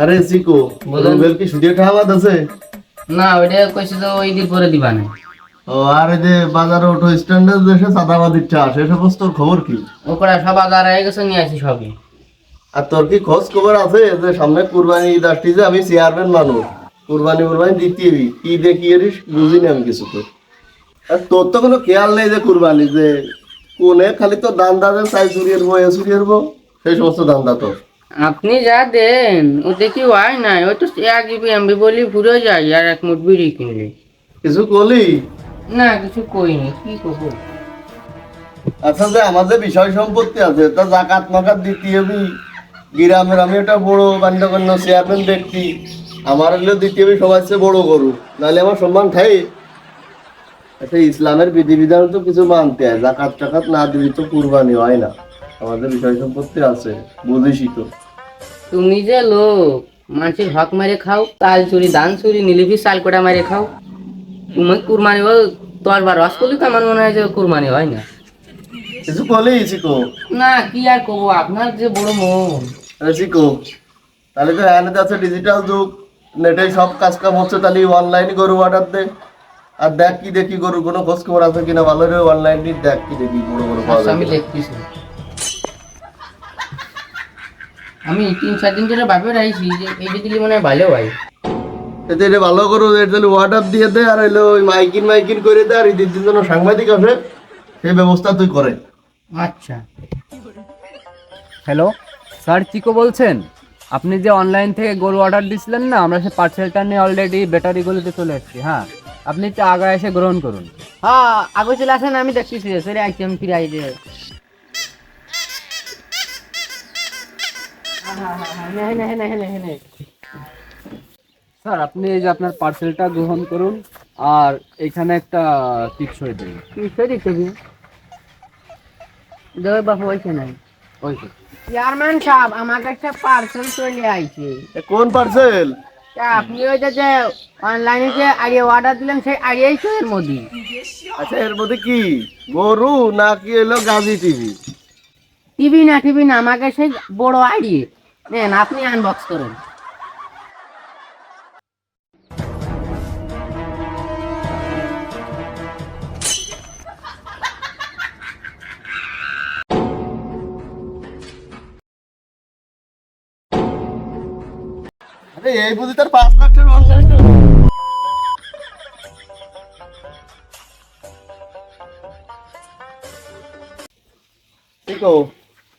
আরে সিকো বলুন। রুবেল কি সুদিয়ে খাওয়া আছে? না ওইটা কইছে তো ওই দিন পরে দিবা না। ও আর যে বাজারে অটো স্ট্যান্ডে দেশে সাদাবাদির চা সে সমস্ত খবর কি? ওকরা সব আদার হয়ে গেছে নিয়ে আসি সবই। আর তোর কি খোঁজ খবর আছে যে সামনে কুরবানি ঈদ আসতেছে আমি চেয়ারম্যান মানুষ। কুরবানি কুরবানি দিতে হবি কি কি এরিস বুঝিনি আমি কিছু তো। আর তোর তো কোনো খেয়াল নেই যে কুরবানি যে কোনে খালি তো দান দাদের চাই চুরিয়ে বো এ চুরিয়ে সেই সমস্ত দান্দা তোর। আপনি যা দেন ওতে কি হয় না ওই তো এক জিবি এমবি বলি পুরো যায় আর এক মুঠ বিড়ি কিনলে। কিছু কলি? না কিছু কইনি কি করব? আচ্ছা যে আমাদের বিষয় সম্পত্তি আছে তা জাকাত মাকাত দিতে হবে গ্রামের আমি একটা বড় বান্যগণ্য চেয়ারম্যান ব্যক্তি আমার হলেও দিতে হবে সবার চেয়ে বড় গরু। নাহলে আমার সম্মান খাই আচ্ছা ইসলামের বিধিবিধান তো কিছু মানতে হয়। জাকাত টাকাত না দিবি তো কুরবানি হয় না। আমাদের বিষয় সম্পত্তি আছে বুঝিসই তো। তুমি যে লোক মানুষের হক মারে খাও তাল চুরি দান চুরি নিলিপি চাল কোটা মারে খাও। তুমি কুরবানি ও দশ বার রস করলে তো আমার মনে হয় যে কুরবানি হয় না। কিছু বলেই শিখো না কি আর করব? আপনার যে বড় মন। শিখো তাহলে তো এনে আছে ডিজিটাল যুগ। নেটে সব কাজ কাম হচ্ছে তাহলে অনলাইনে গরু অর্ডার দে। আর দেখ কি দেখি গরু কোনো খোঁজ খবর আছে কিনা ভালো রে অনলাইন দেখ কি দেখি বড় বড় পাওয়া আচ্ছা, যায় আমি। দেখতেছি আমি তিন চার দিন ধরে ভাবে রাখছি যে এই যে দিলে মনে হয় ভালো হয়। এতে এটা ভালো করো এটা তাহলে অর্ডার দিয়ে দে আর হইল ওই মাইকিন মাইকিন করে দে আর এই দিন যেন সাংবাদিক আসে সেই ব্যবস্থা তুই করে। আচ্ছা। হ্যালো স্যার চিকো বলছেন? আপনি যে অনলাইন থেকে গরু অর্ডার দিছিলেন না আমরা সেই পার্সেলটা নিয়ে অলরেডি ব্যাটারিগুলোতে চলে এসেছি হ্যাঁ? আপনি একটু আগে এসে গ্রহণ করুন। হ্যাঁ আগে চলে আসেন আমি দেখতেছি সেরে একদম ফিরাই দে স্যার আপনি এই যে আপনার পার্সেলটা গ্রহণ করুন আর এখানে একটা টিপসই দিন বাবু হয়েছে নাই। ওই তো। চেয়ারম্যান সাহেব আমাকে একটা পার্সেল চলে আইছে। কোন পার্সেল তা আপনি ওইটা যে অনলাইনে যে আগে অর্ডার দিলেন সেই আগেই তো এর মধ্যে। আচ্ছা এর মধ্যে কি? গরু নাকি এলো গাজী টিভি? টিভি না টিভি না আমাকে সেই বড় আইডি নেন আপনি আনবক্স করেন। এই বুঝি তার পাঁচ লাখ টাকা অনলাইন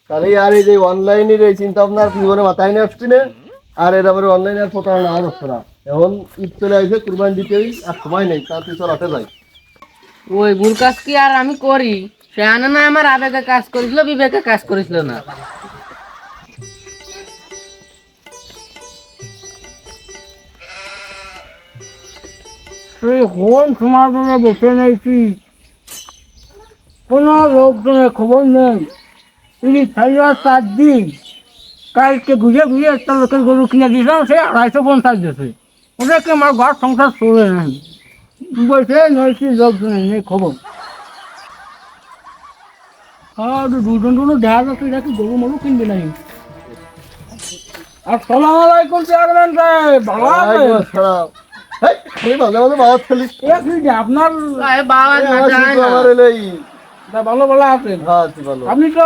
তাহলে আর এই যে অনলাইনের এই চিন্তা ভাবনা আর জীবনে মাথায় নিয়ে আসছি না? আর এর আবার অনলাইনে আর প্রতারণা আর হচ্ছে না। এখন ঈদ চলে আসবে কুরবানি দিতেই আর সময় নেই তার তুই চল যাই। ওই ভুল কাজ কি আর আমি করি? সে আনে না আমার আবেগে কাজ করেছিল বিবেকে কাজ করেছিল না। কোন সমাধানে বসে নেছি কোনো লোকজনের খবর নেই। তিনি ছাইয়া চার দিন কালকে ঘুরে ঘুরে একটা লোকের গরু কিনে দিয়েছিলাম সে আড়াইশো পঞ্চাশ দিয়েছে। ওদেরকে আমার ঘর সংসার চলে বসে নেই খবর। আর দুজন দুজন দেখা যাচ্ছে এটা কি গরু মরু কিনবে নাই। আসসালামু আলাইকুম চেয়ারম্যান সাহেব। ভালো আছেন? আপনার ভালো ভালো আছেন? ভালো। আপনি তো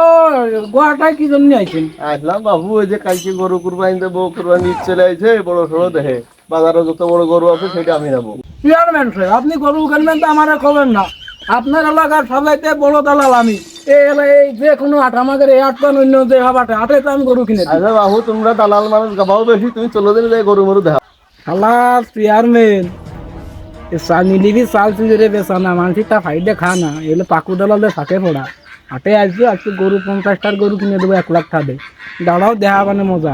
গোয়াটায় কি জন্য আইছেন? আসলাম বাবু ওই যে কালকে গরু কুরবানি দেবো কুরবানি ঈদ চলে আইছে বড় সড়ো দেখে বাজারে যত বড় গরু আছে সেটা আমি নেব। চেয়ারম্যান সাহেব আপনি গরু কিনবেন তো আমার খবর না। আপনার এলাকার সবাইতে বড় দালাল আমি। এই যে কোনো হাট আমাদের এই হাট অন্য যে হাটে হাটে তো আমি গরু কিনে আচ্ছা বাবু তোমরা দালাল মানুষ গাবাও বেশি তুমি চলো যাই গরু মরু দেখা চেয়ারম্যান নিলিবি চাল চুজরে বেচা না মানুষ তা ফাইডে খা না। এগুলো পাকু দালালে থাকে পড়া। হাটে আসবে আজকে গরু পঞ্চাশটার গরু কিনে দেবো এক লাখ টাকা দাঁড়াও দেখা মানে মজা।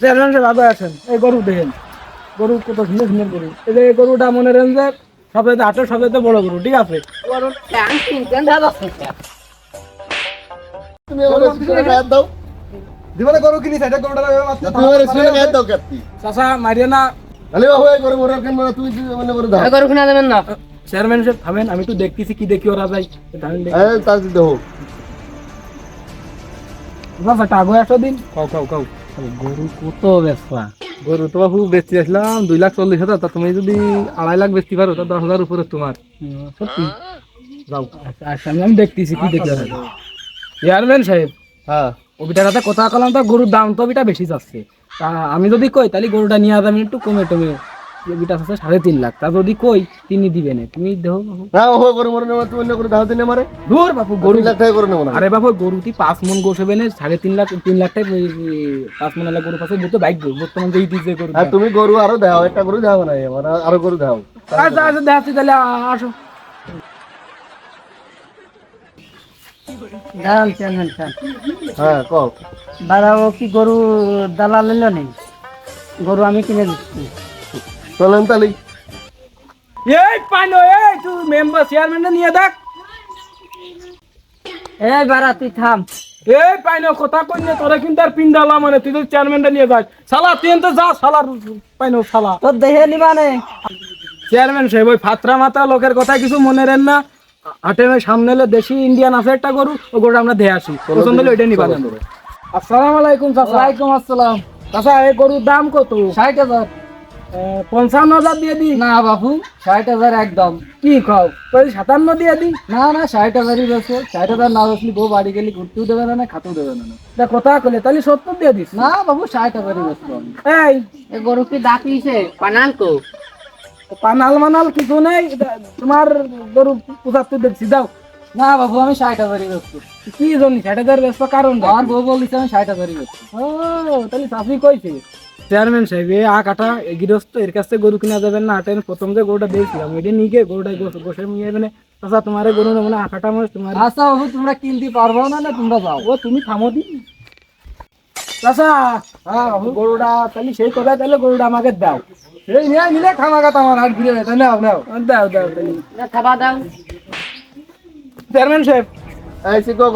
চেয়ারম্যান আছেন এই গরু দেখেন। গরু কত সুন্দর সুন্দর গরু। এই যে গরুটা মনে রেন যে সবাইতে হাটের সবাইতে বড় গরু ঠিক আছে? দাদা তুমি দাও গরু গরুটা মারিয়ে না তাহলে বাবু এই গরু মরু কেন তুমি মানে করে দাও। গরু কিনা দেবেন না। চেয়ারম্যান সাহেব থামেন আমি তো দেখতেছি কি দেখি ওরা যাই এই তার দিতে হোক চাচা টাগো একশো দিন। খাও খাও খাও গরু কত বেচা গরু তো বাবু বেচতে আসলাম দুই লাখ চল্লিশ হাজার। তা তুমি যদি আড়াই লাখ বেচতে পারো তা দশ হাজার উপরে তোমার। সত্যি? যাও। আচ্ছা আচ্ছা আমি আমি দেখতেছি কি দেখতে চেয়ারম্যান সাহেব। হ্যাঁ। সাথে কথা কলাম তো গরুর দাম তো ওবিটা বেশি যাচ্ছে। তা আমি যদি কই তাহলে গরুটা নিয়ে যাবেন একটু কমে টমে আছে সাড়ে তিন লাখ। তা যদি কই তিনি দিবেন তুমি দেহ না ও গরু মরে নেওয়া তুমি অন্য করে দাও দিনে মারে? দূর বাপু গরু। গরু লাখ টাকা করে নেব না। আরে বাবু গরুটি পাঁচ মন গোস হবে না সাড়ে তিন লাখ তিন লাখ টাকা পাঁচ মন গরু পাশে যেতে বাইক গরু বর্তমান যে ইতি গরু তুমি গরু আরও দাও একটা গরু দাও না আরও গরু দাও আচ্ছা আচ্ছা দেখাচ্ছি তাহলে আসো। দাঁড়ান চেয়ারম্যান হ্যাঁ কও। বাড়াবো কি গরু দালাল এলো নেই গরু আমি কিনে দিচ্ছি। চলেন তাহলে এই পাইনো এই তুই মেম্বার চেয়ারম্যানটা নিয়ে দেখ। এই বাড়া তুই থাম। এই পাইনো কথা কই না তোরা কিন্তু আর পিন্ডালা মানে তুই যদি চেয়ারম্যানটা নিয়ে যাস। শালা তুই তো যা শালার পাইনো শালা। তোর দেহে নিবানে চেয়ারম্যান সাহেব ওই ফাতরা মাথা লোকের কথা কিছু মনে রেন না। হাটে সামনে এলে দেশি ইন্ডিয়ান আছে একটা গরু ও গরুটা আমরা দেখে আসি। পছন্দ হলে ওইটা নিবা আসসালামু আলাইকুম চাচা। ওয়ালাইকুম আসসালাম। চাচা এই গরুর দাম কত? ষাট হাজার। পঞ্চান্ন হাজার দিয়ে দি না বাবু ষাট হাজার একদম। কি খাও ওই সাতান্ন দিয়ে দি না না ষাট হাজারই বেশো ষাট হাজার না বেশলি বউ বাড়ি গেলে ঘুরতেও দেবে না খাতেও দেবে না। তা কথা কলে তাহলে সত্তর দিয়ে দিস। না বাবু ষাট হাজারই বেশো এই। গরু কি দাঁত নিছে পানাল তো পানাল মানাল কিছু নেই তোমার গরু পঁচাত্তর দেখছি যাও। না বাবু আমি ষাট হাজারই বেশো কি জন্য? ষাট হাজার বেসবা কারণ আমার বউ বলিছে আমি ষাট হাজারই বেশো ও তাহলে চাষি কইছে? চেয়ারম্যান সাহেব এই আ কাটা গৃহস্থ এর কাছে গরু কিনা যাবেন না। হাটের প্রথম যে গরুটা দিয়েছিলাম ওইটা নিয়ে গিয়ে গরুটা গোস- নিয়ে যাবেন চাষা তোমার গরু না আকাটা মানে তোমার। আচ্ছা বাবু তোমরা কিনতে পারব না না তোমরা যাও। ও তুমি থামো দি। চাষা হ্যাঁ গরুটা তাহলে সেই কথা তাহলে গরুটা আমাকে দাও। এই নিয়ে নিলে খামাকাত আমার হাট ঘুরে যেতে নাও নাও। দাও দাও খাবা দাও। চেয়ারম্যান সাহেব।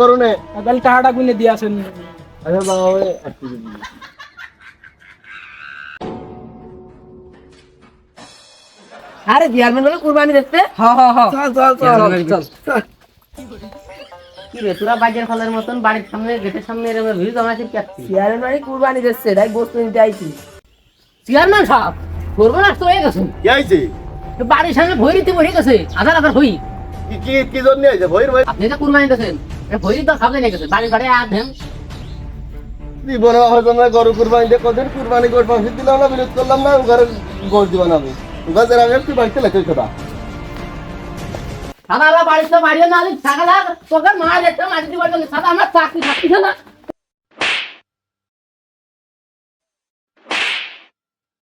গরু নে। তাহলে টাকাটা গুনে দিয়ে আসেন। আচ্ছা বাবা ওই একটু আরে চেয়ারম্যান বলে কুরবানি দিচ্ছে? হ্যাঁ হ্যাঁ হ্যাঁ চল চল চল। চল। কি রে তোরা বাজার ফলের মতন বাড়ির সামনে গেটের সামনে এরকম ভিড় জমাইছে পেয়েছি চেয়ারম্যান বাড়ি কুরবানি দিচ্ছে তাই গোস্ত নিতে আইছি চেয়ারম্যান সাহেব! করব না তো হয়ে গেছে। কি আইছে? বাড়ির সামনে ভৈরিতে বসে গেছে আধার আধার হই কি কি কি জন্য আইছে? ভৈর ভাই আপনি তো কুরবানি দিয়েছেন ভৈরি তো সামনে নিয়ে গেছে বাড়ি বাড়ি আর দেন জীবনে হয়তো না গরু কুরবানি দিয়ে কদিন কুরবানি করে পাঁচ দিলাম না বিরোধ করলাম না ঘরে গোল দিবা না আমি। গাছের আগে তুই বাড়িতে লেখে কথা সাদা বাড়িতে বাড়িও না ছাগলা তোকে মার একটা মাটি দিবার সাদা আমার চাকরি থাকছে না।